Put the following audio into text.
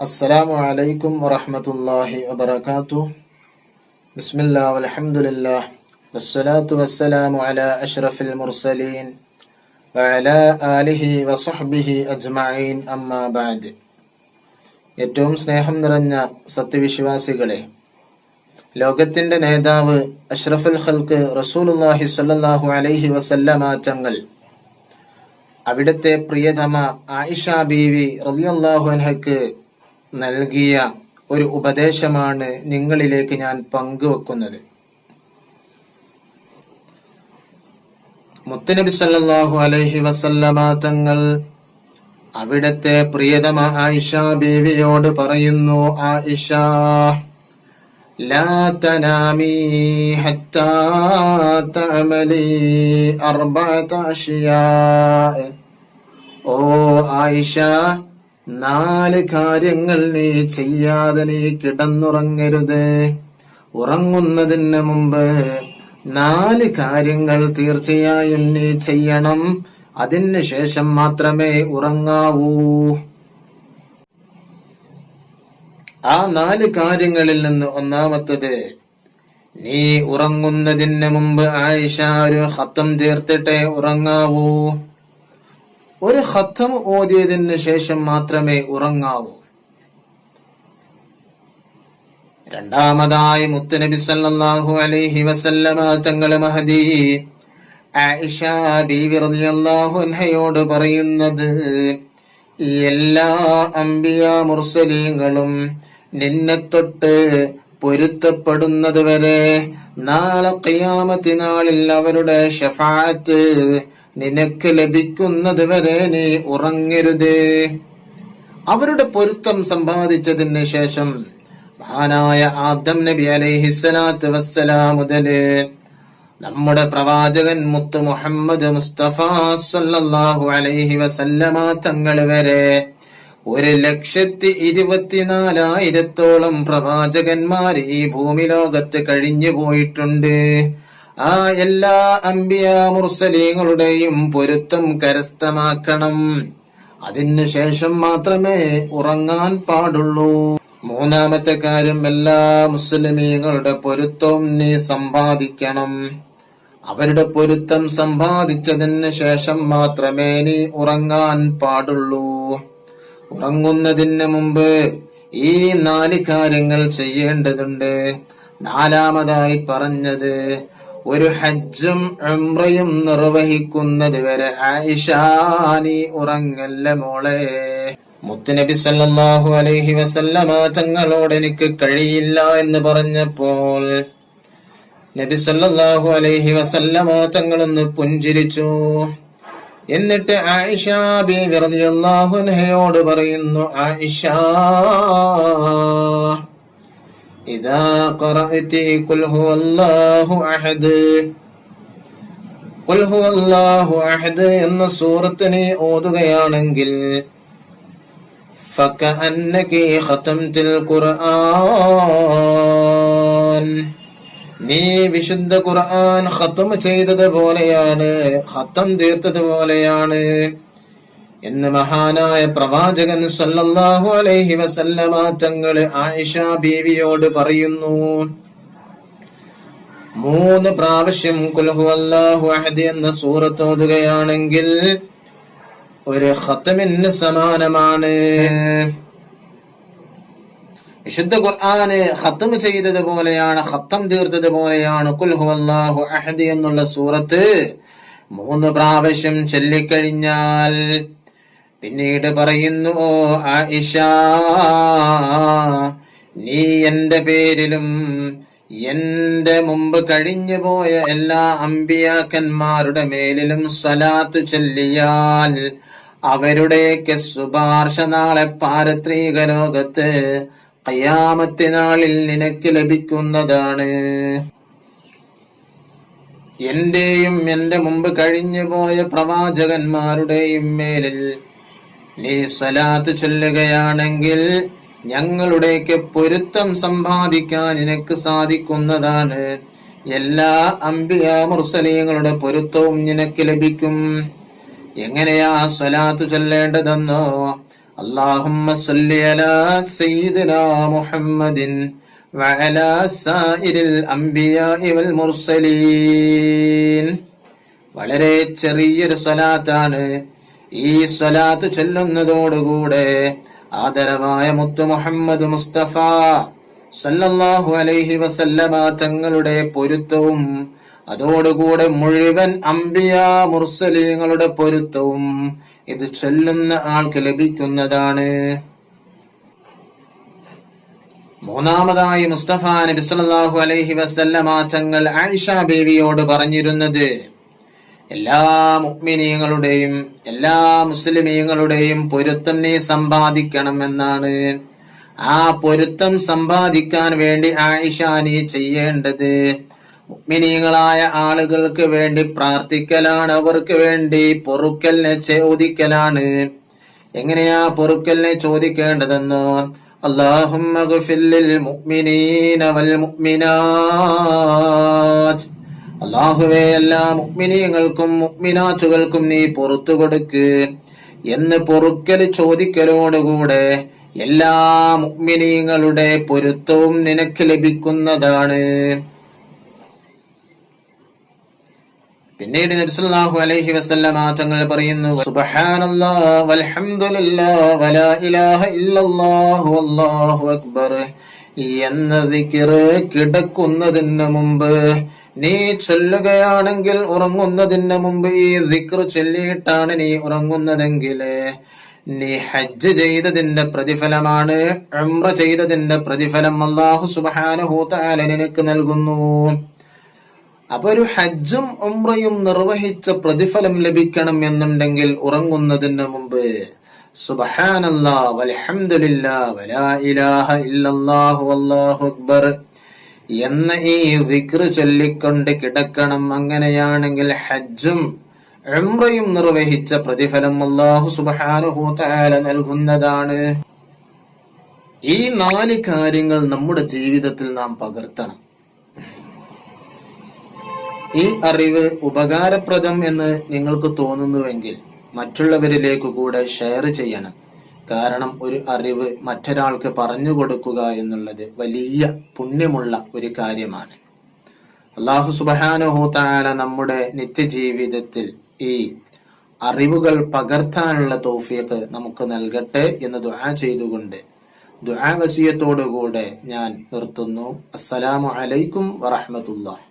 അസ്സലാമു അലൈക്കും വറഹമത്തല്ലാഹി വബർക്കാത്തു ബിസ്മില്ലാ വലഹമുല്ലാ വസ്സലാത്തു വസ്സലാമു അല അഷ്റഫിൽ മുർസലീൻ. വഅല ആലിഹി വസഹ്ബിഹി അജ്മഈൻ. അമ്മാ ബഅദ്. ഏറ്റവും സ്നേഹം നിറഞ്ഞ സത്യവിശ്വാസികളെ ലോകത്തിന്റെ നേതാവ് അഷ്റഫുൽ ഖൽക്ക് റസൂലുല്ലാഹി സല്ലല്ലാഹു അലൈഹി വസല്ലമ തങ്ങൾ അവിടത്തെ പ്രിയതമ ആയിഷ ബീവി റളിയല്ലാഹു അൻഹയ്ക്ക് നൽകിയ ഒരു ഉപദേശമാണ് നിങ്ങളിലേക്ക് ഞാൻ പങ്കുവെക്കുന്നത് മുത്തനബി സല്ലല്ലാഹു അലൈഹി വസല്ലമ തങ്ങൾ അവിടത്തെ പ്രിയതമ ആയിഷ ബീവിയോട് പറയുന്നു ആയിഷ لا تنامي حتى تعملي أربعة أشياء ഓ ആയിഷ നാല് കാര്യങ്ങൾ നീ ചെയ്യാതെ നീ കിടന്നുറങ്ങരുത്. ഉറങ്ങുന്നതിന് മുമ്പ് നാല് കാര്യങ്ങൾ തീർച്ചയായും നീ ചെയ്യണം. അതിന് ശേഷം മാത്രമേ ഉറങ്ങാവൂ. ആ നാല് കാര്യങ്ങളിൽ നിന്ന് ഒന്നാമത്തത് നീ ഉറങ്ങുന്നതിന് മുമ്പ് ആയിഷ ഒരു ഹത്തം തീർത്തിട്ടേ ഉറങ്ങാവൂ. ഒരു ഹത്തം ഓതിയതിന് ശേഷം മാത്രമേ ഉറങ്ങാവൂ. രണ്ടാമതായി മുത്തനബി സല്ലല്ലാഹു അലൈഹി വസല്ലമ തങ്ങൾ മഹദി ആയിഷ ബീവി റളിയല്ലാഹു അൻഹയോട് പറയുന്നത് എല്ലാ അംബിയ മുർസലീങ്ങളും നിന്നെ തൊട്ട് പൊരുത്തപ്പെടുന്നത് വരെ നാളെ കയ്യാമത്തിനാളിൽ നാളിൽ അവരുടെ ഷഫാഅത്ത് നിനക്ക് ലഭിക്കുന്നത് വരെ നീ ഉറങ്ങരുത്. അവരുടെ പൊരുത്തം സമ്പാദിച്ചതിന് ശേഷം മഹാനായ ആദം നബി അലൈഹിസ്സലാത്ത് വസ്സലാം മുതൽ നമ്മുടെ പ്രവാചകൻ മുത്ത് മുഹമ്മദ് മുസ്തഫ സല്ലല്ലാഹു അലൈഹി വസല്ലമ തങ്ങൾ വരെ ഒരു ലക്ഷത്തി ഇരുപത്തിനാലായിരത്തോളം പ്രവാചകന്മാർ ഈ ഭൂമി ലോകത്ത് കഴിഞ്ഞു പോയിട്ടുണ്ട്. ആ എല്ലാ അമ്പിയ മുർസലീങ്ങളുടെയും പൊരുത്തം കരസ്ഥമാക്കണം. അതിനുശേഷം മാത്രമേ ഉറങ്ങാൻ പാടുള്ളൂ. മൂന്നാമത്തെ കാര്യം എല്ലാ മുസ്ലിമീങ്ങളുടെ പൊരുത്തവും നീ സമ്പാദിക്കണം. അവരുടെ പൊരുത്തം സമ്പാദിച്ചതിന് ശേഷം മാത്രമേ നീ ഉറങ്ങാൻ പാടുള്ളൂ. ഉറങ്ങുന്നതിന് മുമ്പ് ഈ നാല് കാര്യങ്ങൾ ചെയ്യേണ്ടതുണ്ട്. നാലാമതായി പറഞ്ഞത് ഒരു ഹജ്ജും ഉംറയും നിർവഹിക്കുന്നത് വരെ ആയിഷാനി ഉറങ്ങല്ല മോളെ. മുത്തുനബി സല്ലല്ലാഹു അലൈഹി വസല്ലമ തങ്ങളോട് എനിക്ക് കഴിയില്ല എന്ന് പറഞ്ഞപ്പോൾ നബി സല്ലല്ലാഹു അലൈഹി വസല്ലമ തങ്ങളൊന്ന് പുഞ്ചിരിച്ചു. എന്നിട്ട് ആയിഷ ബി റളിയല്ലാഹു അൻഹയോട് പറയുന്നു ആയിഷ ഇദാ ഖറഅതി ഖുൽ ഹുവല്ലാഹു അഹദ് ഖുൽ ഹുവല്ലാഹു അഹദ് എന്ന സൂറത്ത് നീ ഓതുകയാണെങ്കിൽ فكأنك ختمت القرآن നീ വിശുദ്ധ ഖുർആൻ ഖത്തം ചെയ്തത് പോലെയാണ് ഖത്തം തീർത്തത് പോലെയാണ് എന്ന് മഹാനായ പ്രവാചകൻ സല്ലല്ലാഹു അലൈഹി വസല്ലമ തങ്ങൾ ആയിഷ ബീവിയോട് പറയുന്നു മൂന്ന് പ്രാവശ്യം കുൽഹു അല്ലാഹു അഹദ് എന്ന സൂറത്ത് ഓതുകയാണെങ്കിൽ ഒരു ഖത്തമിന് സമാനമാണ്. വിശുദ്ധ ഖുർആന് പോലെയാണ് ഖത്തം തീർത്തത് പോലെയാണ് കുൽഹു അല്ലാഹു അഹദ് എന്നുള്ള സൂറത്ത് മൂന്ന് പ്രാവശ്യം ചൊല്ലിക്കഴിഞ്ഞാൽ പിന്നീട് പറയുന്നു ഓ ആയിഷ നീ എന്റെ പേരിലും എന്റെ മുമ്പ് കഴിഞ്ഞു പോയ എല്ലാ അമ്പിയാക്കന്മാരുടെ മേലിലും സലാത്ത് ചൊല്ലിയാൽ അവരുടെയൊക്കെ ശുപാർശ നാളെ പാരത്രീക ലോകത്ത് കയ്യാമത്തിനാളിൽ നിനക്ക് ലഭിക്കുന്നതാണ്. എന്റെയും എന്റെ മുമ്പ് കഴിഞ്ഞു പോയ പ്രവാചകന്മാരുടെയും മേലിൽ നീ സ്വലാത്ത് ചൊല്ലുകയാണെങ്കിൽ ഞങ്ങളുടെയൊക്കെ പൊരുത്തം സമ്പാദിക്കാൻ നിനക്ക് സാധിക്കുന്നതാണ് എല്ലാ അമ്പിയ മുർസലീങ്ങളുടെ പൊരുത്തവും നിനക്ക് ലഭിക്കും എങ്ങനെയാ സ്വലാത്ത് ചൊല്ലേണ്ടതെന്നോ اللهم صل على سيدنا محمد وعلى سائر الأنبياء والمرسلين വളരെ ചെറിയൊരു സ്വലാത്താണ് ഈ സ്വലാത്ത് ചൊല്ലുന്നതോടുകൂടെ ആദരവായ മുത്തു മുഹമ്മദ് മുസ്തഫ സല്ലല്ലാഹു അലൈഹി വസല്ലമ തങ്ങളുടെ പൊരുത്തവും അതോടുകൂടെ മുഴുവൻ അംബിയ മുർസലീങ്ങളുടെ പൊരുത്തവും ഇത് ചൊല്ലുന്ന ആൾക്ക് ലഭിക്കുന്നതാണ്. മൂന്നാമതായി മുസ്തഫ നബി സല്ലല്ലാഹു അലൈഹി വസല്ലമ തങ്ങൾ ആയിഷ ബേബിയോട് പറഞ്ഞിരുന്നത് എല്ലാ മുക്മിനീങ്ങളുടെയും എല്ലാ മുസ്ലിമീങ്ങളുടെയും പൊരുത്തം നീ എന്നാണ് ആ പൊരുത്തം സമ്പാദിക്കാൻ വേണ്ടി ആയിഷ നീ ചെയ്യേണ്ടത്. മുക്മിനീങ്ങളായ ആളുകൾക്ക് വേണ്ടി പ്രാർത്ഥിക്കലാണ് അവർക്ക് വേണ്ടി പൊറുക്കലിനെ ചോദിക്കലാണ്. എങ്ങനെയാ പൊറുക്കലിനെ ചോദിക്കേണ്ടതെന്നോ? അള്ളാഹു മുക്മിനീനവൽ മുക്മിനാജ് അള്ളാഹുവെ എല്ലാ മുക്മിനീയങ്ങൾക്കും മുക്മിനാച്ചുകൾക്കും നീ പുറത്തു കൊടുക്ക്. എന്ന് പൊറുക്കൽ ചോദിക്കലോടുകൂടെ എല്ലാ മുക്മിനീയങ്ങളുടെ പൊരുത്തവും നിനക്ക് ലഭിക്കുന്നതാണ്. പിന്നീട് നബ്സല്ലാഹു അലൈഹി വസല്ലമ തങ്ങൾ പറയുന്നു സുബ്ഹാനല്ലാഹ് വലാ ഇലാഹ ഇല്ലല്ലാഹു അല്ലാഹു അക്ബർ. എന്ന കിടക്കുന്നതിന് മുമ്പ് നീ ചൊല്ലുകയാണെങ്കിൽ ഉറങ്ങുന്നതിന് മുമ്പ് ഈ ദിക്ർ ചൊല്ലിയിട്ടാണ് നീ ഉറങ്ങുന്നതെങ്കിൽ നീ ഹജ്ജ് ചെയ്തതിന്റെ പ്രതിഫലമാണ് ഉംറ ചെയ്തതിന്റെ പ്രതിഫലം അള്ളാഹു സുബ്ഹാനഹു തആല നിനക്ക് നൽകുന്നു. അപ്പൊ ഒരു ഹജ്ജും ഉംറയും നിർവഹിച്ച പ്രതിഫലം ലഭിക്കണം എന്നുണ്ടെങ്കിൽ ഉറങ്ങുന്നതിന് മുമ്പ് സുബഹാനല്ലാ വൽഹംദുലില്ലാ വലാ ഇലാഹ ഇല്ലല്ലാഹു അള്ളാഹു അക്ബർ. എന്ന ഈ ദിക്ർ ചൊല്ലിക്കൊണ്ട് കിടക്കണം. അങ്ങനെയാണെങ്കിൽ ഹജ്ജും എംറയും നിർവഹിച്ച പ്രതിഫലം അള്ളാഹു സുബ്ഹാനഹു തആല നൽകുന്നതാണ്. ഈ നാല് കാര്യങ്ങൾ നമ്മുടെ ജീവിതത്തിൽ നാം പകർത്തണം. ഈ അറിവ് ഉപകാരപ്രദം എന്ന് നിങ്ങൾക്ക് തോന്നുന്നുവെങ്കിൽ മറ്റുള്ളവരിലേക്ക് കൂടെ ഷെയർ ചെയ്യണം. കാരണം ഒരു അറിവ് മറ്റൊരാൾക്ക് പറഞ്ഞു കൊടുക്കുക എന്നുള്ളത് വലിയ പുണ്യമുള്ള ഒരു കാര്യമാണ്. അള്ളാഹു സുബാനുഹു താല നമ്മുടെ നിത്യജീവിതത്തിൽ ഈ അറിവുകൾ പകർത്താനുള്ള തോഫിയൊക്കെ നമുക്ക് നൽകട്ടെ എന്ന് ദുആ ചെയ്തുകൊണ്ട് ദുആ വസിയത്തോടുകൂടെ ഞാൻ നിർത്തുന്നു. അസ്സലാമു അലൈക്കും വറഹ്മത്തുള്ളാഹി.